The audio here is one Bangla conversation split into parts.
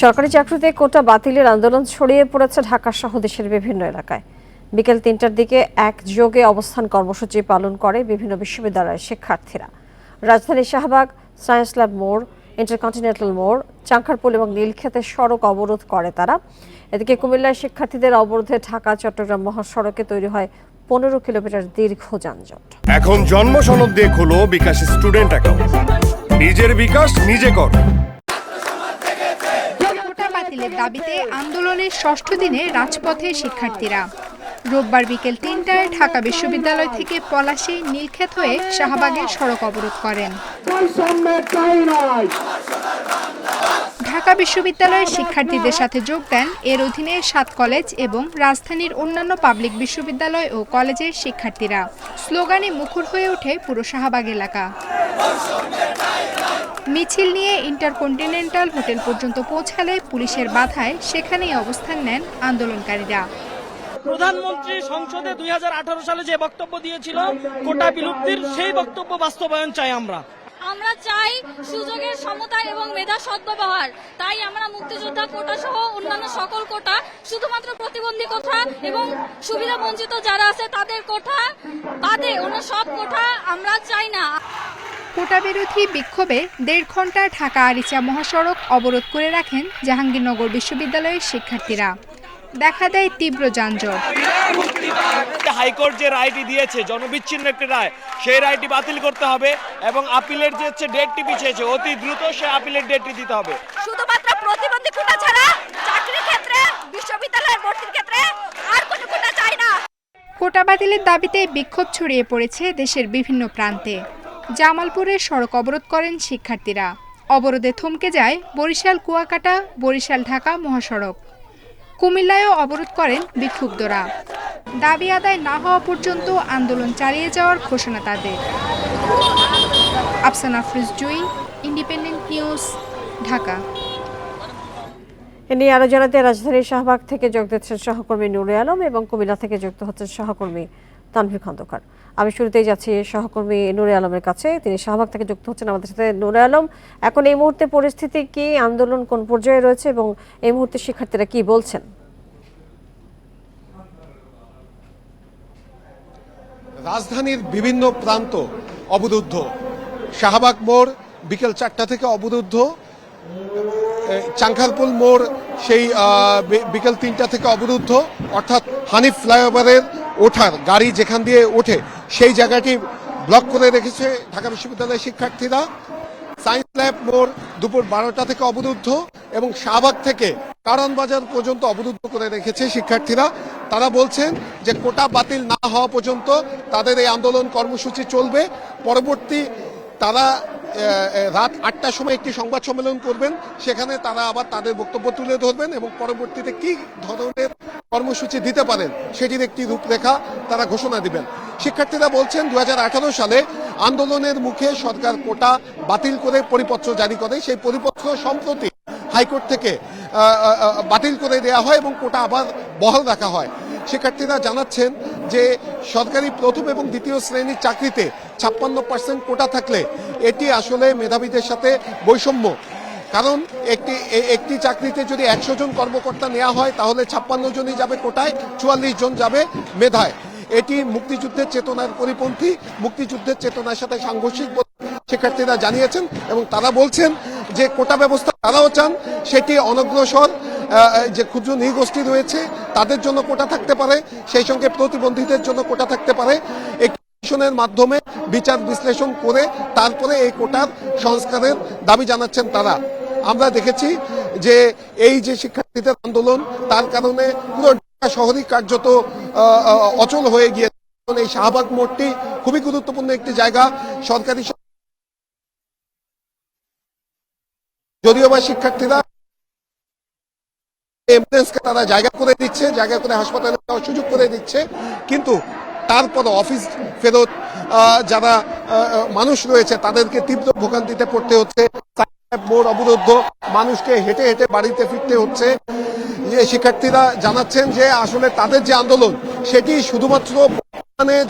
সরকারি চাকরিতে কোটা বাতিলের আন্দোলন ছড়িয়ে পড়েছে ঢাকা সহ দেশের বিভিন্ন এলাকায়। বিকেল তিনটার দিকে এক যোগে অবস্থান কর্মসূচি পালন করে বিভিন্ন বিশ্ববিদ্যালয়ের শিক্ষার্থীরা। রাজধানী শাহবাগ, সায়েন্স ল্যাব মোড়, ইন্টারকন্টিনেন্টাল মোড় চাঙ্খারপুল এবং নীলক্ষেতে সড়ক অবরোধ করে তারা। এদিকে কুমিল্লায় শিক্ষার্থীদের অবরোধে ঢাকা, চট্টগ্রাম মহাসড়কে তৈরি হয় পনেরো কিলোমিটার দীর্ঘ যানজট। এখন জন্ম সনদ দিয়ে বিকাশ স্টুডেন্ট অ্যাকাউন্ট। নিজের বিকাশ নিজে কর। বাতিলের দাবিতে আন্দোলনের ষষ্ঠ দিনে রাজপথে শিক্ষার্থীরা। রোববার বিকেল তিনটায় ঢাকা বিশ্ববিদ্যালয় থেকে পলাশী নীলক্ষেত হয়ে শাহবাগের সড়ক অবরোধ করেন। ঢাকা বিশ্ববিদ্যালয়ের শিক্ষার্থীদের সাথে যোগ দেন এর অধীনে সাত কলেজ এবং রাজধানীর অন্যান্য পাবলিক বিশ্ববিদ্যালয় ও কলেজের শিক্ষার্থীরা। স্লোগানে মুখর হয়ে ওঠে পুরো শাহবাগ এলাকা। মিছিল নিয়ে ইন্টারকন্টিনেন্টাল হোটেল পর্যন্ত পৌঁছালে পুলিশের বাধায় সেখানেই অবস্থান নেন আন্দোলনকারীরা। প্রধানমন্ত্রী সংসদে দু হাজার আঠারো সালে যে বক্তব্য দিয়েছিল কোটা বিলুপ্তির সেই বক্তব্য বাস্তবায়ন চাই আমরা। আমরা চাই সুযোগের সমতা এবং মেধা সদ্ব্যবহার। তাই আমরা মুক্তিযোদ্ধা কোটা সহ অন্যান্য সকল কোটা শুধুমাত্র প্রতিবন্ধী কোঠা এবং সুবিধা বঞ্চিত যারা আছে তাদের কোঠা বাদে অন্য সব কোঠা আমরা চাই না। কোটা বিরোধী বিক্ষোভে দেড় ঘণ্টা ঢাকা আরিচা মহাসড়ক অবরোধ করে রাখেন জাহাঙ্গীরনগর বিশ্ববিদ্যালয়ের শিক্ষার্থীরা। দেখা দেয় তীব্র যানজট। হাইকোর্ট যে রায়টি দিয়েছে জনবিচ্ছিন্ন একটি রায় সেই রায়টি বাতিল করতে হবে এবং আপিলের যে হচ্ছে ডেটটি পিছিয়েছে অতি দ্রুত সে আপিলের ডেটটি দিতে হবে। শুধুমাত্র প্রতিবন্ধী কোটা ছাড়া চাকরির ক্ষেত্রে বিশ্ববিদ্যালয়ের ভর্তির ক্ষেত্রে আর কোনো কোটা চাই না। কোটা বাতিলের দাবিতে বিক্ষোভ ছড়িয়ে পড়েছে দেশের বিভিন্ন প্রান্তে। জামালপুরে সড়ক অবরোধ করেন শিক্ষার্থীরা। অবরোধে থমকে যায় বরিশাল, কুয়াকাটা, বরিশাল, ঢাকা মহাসড়ক। কুমিল্লায়ও অবরোধ করেন বিক্ষুব্ধরা। দাবি আদায় না হওয়া পর্যন্ত আন্দোলন চালিয়ে যাওয়ার ঘোষণা তাদের। আফসানা ফ্রিজ জুই, ইন্ডিপেন্ডেন্ট নিউজ, ঢাকা। এ নিয়ে আরও জানাতে রাজধানীর শাহবাগ থেকে যোগ দিচ্ছেন সহকর্মী নুরে আলম এবং কুমিল্লা থেকে যুক্ত হচ্ছেন সহকর্মী তানভীর খন্দকার। আমি শুরুতেই যাচ্ছি সহকর্মী নুরে আলমের কাছে। তিনি শাহবাগ থেকে যুক্ত হচ্ছেন আমাদের সাথে। নুরে আলম, এখন এই মুহূর্তে পরিস্থিতি কি? আন্দোলন কোন পর্যায়ে রয়েছে এবং এই মুহূর্তে শিক্ষার্থীরা কি বলছেন? রাজধানীর বিভিন্ন প্রান্ত অবরুদ্ধ। শাহবাগ মোড় বিকেল চারটা থেকে অবরুদ্ধ। চাংখারপুল মোড় সেই বিকেল তিনটা থেকে অবরুদ্ধ। অর্থাৎ হানিফ ফ্লাইওভারের ওঠার গাড়ি যেখান দিয়ে ওঠে সেই জায়গাটি ব্লক করে রেখেছে ঢাকা বিশ্ববিদ্যালয়ের শিক্ষার্থীরা। সায়েন্স ল্যাব মোড় দুপুর বারোটা থেকে অবরুদ্ধ এবং শাহবাগ থেকে কারণ বাজার পর্যন্ত অবরুদ্ধ করে রেখেছে শিক্ষার্থীরা। তারা বলছেন যে কোটা বাতিল না হওয়া পর্যন্ত তাদের এই আন্দোলন কর্মসূচি চলবে। পরবর্তী তারা রাত আটটার সময় একটি সংবাদ সম্মেলন করবেন। সেখানে তারা আবার তাদের বক্তব্য তুলে ধরবেন এবং পরবর্তীতে কি ধরনের কর্মসূচি দিতে পারেন সেটির একটি রূপরেখা তারা ঘোষণা দিবেন। শিক্ষার্থীরা বলছেন দু হাজার আঠারো সালে আন্দোলনের মুখে সরকার কোটা বাতিল করে পরিপত্র জারি করে। সেই পরিপত্র সম্প্রতি হাইকোর্ট থেকে বাতিল করে দেওয়া হয় এবং কোটা আবার বহাল রাখা হয়। শিক্ষার্থীরা জানাচ্ছেন যে সরকারি প্রথম এবং দ্বিতীয় শ্রেণির চাকরিতে ছাপ্পান্ন পার্সেন্ট কোটা থাকলে এটি আসলে মেধাবীদের সাথে বৈষম্য। কারণ একটি একটি চাকরিতে যদি একশো জন কর্মকর্তা নেওয়া হয়, তাহলে ছাপ্পান্ন জনই যাবে কোটায়, চুয়াল্লিশ জন যাবে মেধায়। এটি মুক্তিযুদ্ধের চেতনার পরিপন্থী, মুক্তিযুদ্ধের চেতনার সাথে সাংঘর্ষিক শিক্ষার্থীরা জানিয়েছেন এবং তারা বলছেন যে কোটা ব্যবস্থা তারাও চান, সেটি অনগ্রসর যে ক্ষুদ্র নৃগোষ্ঠী রয়েছে, তাদের জন্য কোটা থাকতে পারে, সেই সঙ্গে প্রতিবন্ধীদের জন্য কোটা থাকতে পারে। কমিশনের মাধ্যমে বিচার বিশ্লেষণ করে তারপরে এই কোটার সংস্কারের দাবি জানাচ্ছেন তারা। আমরা দেখেছি যে এই যে শিক্ষার্থীদের আন্দোলন, তার কারণে পুরো শহরই কার্যত অচল হয়ে গিয়েছে। এই শাহবাগ মোড়টি খুবই গুরুত্বপূর্ণ একটি জায়গা। সরকারি যদিও বা শিক্ষার্থীরা এম্বুলেন্সকে তারা জায়গা করে দিচ্ছে, জায়গা করে হাসপাতালে যাওয়ার সুযোগ করে দিচ্ছে, কিন্তু তারপর অফিস ফেরত যারা মানুষ রয়েছে, তাদেরকে তীব্র ভোগান্তিতে পড়তে হচ্ছে। মোড় অবরুদ্ধ, মানুষকে হেঁটে হেঁটে বাড়িতে ফিরতে হচ্ছে। যে শিক্ষার্থীরা জানাচ্ছেন যে আসলে তাদের যে আন্দোলন, সেটি শুধুমাত্র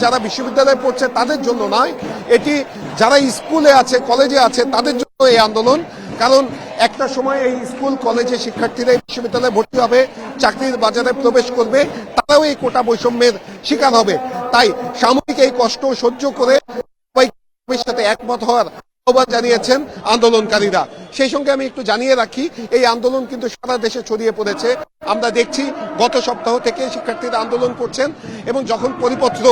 যারা বিশ্ববিদ্যালয়ে পড়ছে তাদের জন্য নয়, এটি যারা স্কুলে আছে, কলেজে আছে, তাদের জন্য এই আন্দোলন। কারণ একটা সময় এই স্কুল, কলেজে শিক্ষার্থীরা বিশ্ববিদ্যালয়ে ভর্তি হবে, চাকরির বাজারে প্রবেশ করবে, তারাও এই কোটা বৈষম্যের শিকার হবে। তাই সাময়িক এই কষ্ট সহ্য করে সবাই সাথে একমত হওয়ার আহ্বান জানিয়েছেন আন্দোলনকারীরা। সেই সঙ্গে আমি একটু জানিয়ে রাখি, এই আন্দোলন কিন্তু সারা দেশে ছড়িয়ে পড়েছে। আমরা দেখছি গত সপ্তাহ থেকে শিক্ষার্থীরা আন্দোলন করছেন এবং যখন পরিপত্র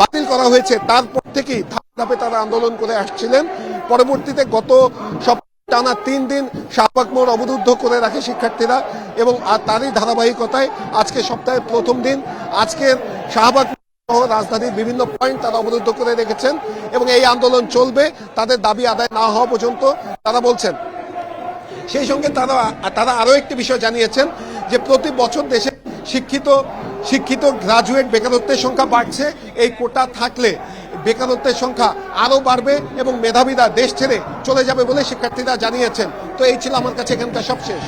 বাতিল করা হয়েছে, তারপর থেকেই ধাপে ধাপে তারা আন্দোলন করে আসছিলেন। পরবর্তীতে গত সপ্তাহ টানা তিন দিন শাহবাগ মোড় অবরুদ্ধ করে রাখে শিক্ষার্থীরা এবং আর তারই ধারাবাহিকতায় আজকে সপ্তাহের প্রথম দিন। আজকের শাহবাগ রাজধানীর বিভিন্ন পয়েন্ট তারা অবরুদ্ধ করে রেখেছেন এবং এই আন্দোলন চলবে। তাদের দাবি আদায় না হওয়া পর্যন্ত তারা বলছেন। সেই সঙ্গে তারা তারা আরও একটি বিষয় জানিয়েছেন যে প্রতি বছর দেশে শিক্ষিত শিক্ষিত গ্রাজুয়েট বেকারত্বের সংখ্যা বাড়ছে। এই কোটা থাকলে বেকারত্বের সংখ্যা আরও বাড়বে এবং মেধাবীরা দেশ ছেড়ে চলে যাবে বলে শিক্ষার্থীরা জানিয়েছেন। তো এই ছিল আমার কাছে এখানকার সবশেষ।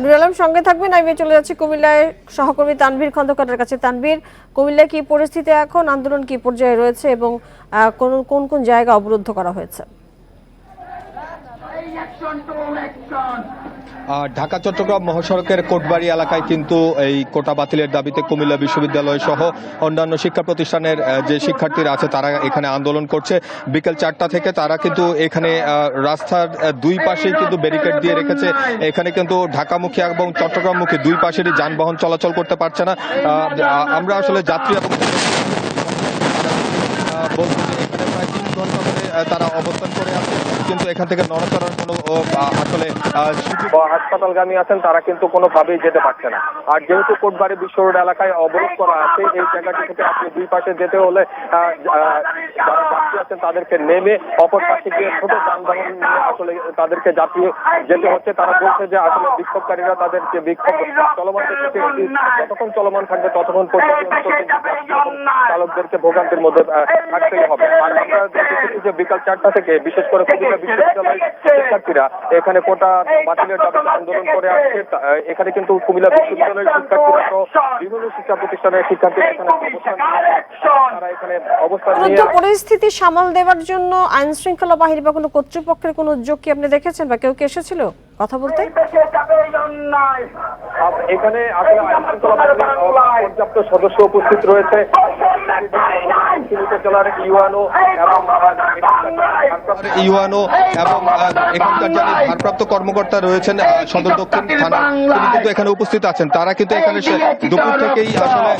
নুর আলম সঙ্গে থাকবেন। আমি চলে যাচ্ছি কুমিল্লায়। সহকর্মী তানভীর খন্দকারের কাছে। তানভীর, কুমিল্লায় কি পরিস্থিতি এখন? আন্দোলন কি পর্যায়ে রয়েছে এবং কোন কোন কোন জায়গা অবরুদ্ধ করা হয়েছে? ঢাকা, চট্টগ্রাম মহাসড়কের কোটবাড়ি এলাকায় কিন্তু এই কোটা বাতিলের দাবিতে কুমিল্লা বিশ্ববিদ্যালয় সহ অন্যান্য শিক্ষা প্রতিষ্ঠানের যে শিক্ষার্থীরা আছে তারা এখানে আন্দোলন করছে। বিকেল চারটা থেকে তারা কিন্তু এখানে রাস্তার দুই পাশেই কিন্তু ব্যারিকেড দিয়ে রেখেছে। এখানে কিন্তু ঢাকামুখী এবং চট্টগ্রামমুখী দুই পাশেরই যানবাহন চলাচল করতে পারছে না। আমরা আসলে যাত্রী এবং আহ, বলছি যে এখানে প্রায় তিন ঘণ্টা ধরে আহ, তারা অবস্থান করে আছে কিন্তু এখান থেকে নড়াচড়ার কোনো আসলে হাসপাতালগামী আছেন তারা কিন্তু কোনোভাবেই যেতে পারছে না। আর যেহেতু কোটবাড়ি বিশ্ব রোড এলাকায় অবরোধ করা আছে এই জায়গাটি থেকে আপনি দুই পাশে যেতে হলে যারা যাত্রী আছেন তাদেরকে নেমে অপর পাশে গিয়ে ছোট যানবাহন নিয়ে আসলে তাদেরকে যাত্রী যেতে হচ্ছে। তারা বলছে যে আসলে বিক্ষোভকারীরা তাদের যে বিক্ষোভ চলমান থেকে যতক্ষণ চলমান থাকবে ততক্ষণ পর্যন্ত চালকদেরকে ভোগান্তির মধ্যে থাকতেই হবে। আর আমরা দেখেছি যে বিকাল চারটা থেকে বিশেষ করে কুমিল্লা বিশ্ববিদ্যালয়ের শিক্ষার্থীরা এখানে কোটা বাতিলের দাবিতে আন্দোলন করে আসছে। এখানে কিন্তু কুমিল্লা বিশ্ববিদ্যালয়ের শিক্ষার্থীরা সহ বিভিন্ন শিক্ষা প্রতিষ্ঠানের শিক্ষার্থীরা এখানে অবস্থান তারা এখানে অবস্থান নিয়ে পরিস্থিতি সামাল দেওয়ার জন্য আইন শৃঙ্খলা বাহিনী বা কোনো কর্তৃপক্ষের কোনো উদ্যোগ কি আপনি দেখেছেন বা কেউ কি এসেছিল কথা বলতে? এখানে আসলে আইন শৃঙ্খলা পর্যাপ্ত সদস্য উপস্থিত রয়েছে। জেলার এবং এখানকার যারা ভারপ্রাপ্ত কর্মকর্তা রয়েছেন সদর দক্ষিণ থানা, তিনি কিন্তু এখানে উপস্থিত আছেন। তারা কিন্তু এখানে দুপুর থেকেই আসলে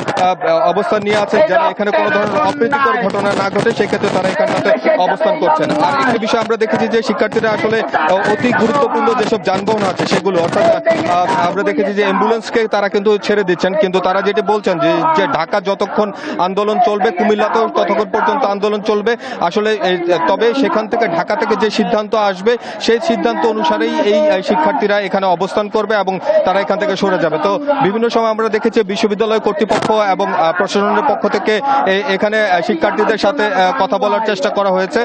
অবস্থান নিয়ে আছেন, যেন এখানে কোনো ধরনের অপ্রীতিকর ঘটনা না ঘটে, সেক্ষেত্রে তারা এখানটাতে অবস্থান করছেন। আর একটি বিষয় আমরা দেখেছি যে শিক্ষার্থীরা আসলে অতি গুরুত্বপূর্ণ যেসব যানবাহন আছে, সেগুলো, অর্থাৎ আমরা দেখেছি যে অ্যাম্বুলেন্সকে তারা কিন্তু ছেড়ে দিচ্ছেন, কিন্তু তারা যেটি বলছেন যে ঢাকা যতক্ষণ আন্দোলন চলবে, কুমিল্লাতেও ততক্ষণ পর্যন্ত আন্দোলন চলবে? আসলে তবে সেখান থেকে ঢাকা থেকে যে সিদ্ধান্ত আসবে, সেই সিদ্ধান্ত অনুসারেই এই শিক্ষার্থীরা এখানে অবস্থান করবে এবং তারা এখান থেকে সরে যাবে। তো বিভিন্ন সময় আমরা দেখেছি বিশ্ববিদ্যালয় কর্তৃপক্ষ এবং প্রশাসনের পক্ষ থেকে এখানে শিক্ষার্থীদের সাথে কথা বলার চেষ্টা করা হয়েছে।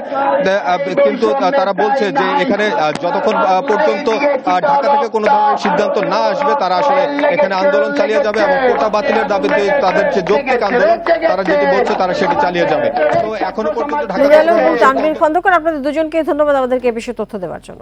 কিন্তু তারা বলছে যে এখানে যতক্ষণ পর্যন্ত ঢাকা থেকে কোনো ধরনের সিদ্ধান্ত না আসবে, তারা আসলে এখানে আন্দোলন চালিয়ে যাবে এবং কোটা বাতিলের দাবিতে তাদের যে যৌক্তিক আন্দোলন, তারা যেটি বলছে, তারা সেটি চালিয়ে যাবে। তো এখনও পর্যন্ত ঢাকা খন্দকার আপনাদের দুজনকে ধন্যবাদ আমাদেরকে এই বিষয়ে তথ্য দেওয়ার জন্য।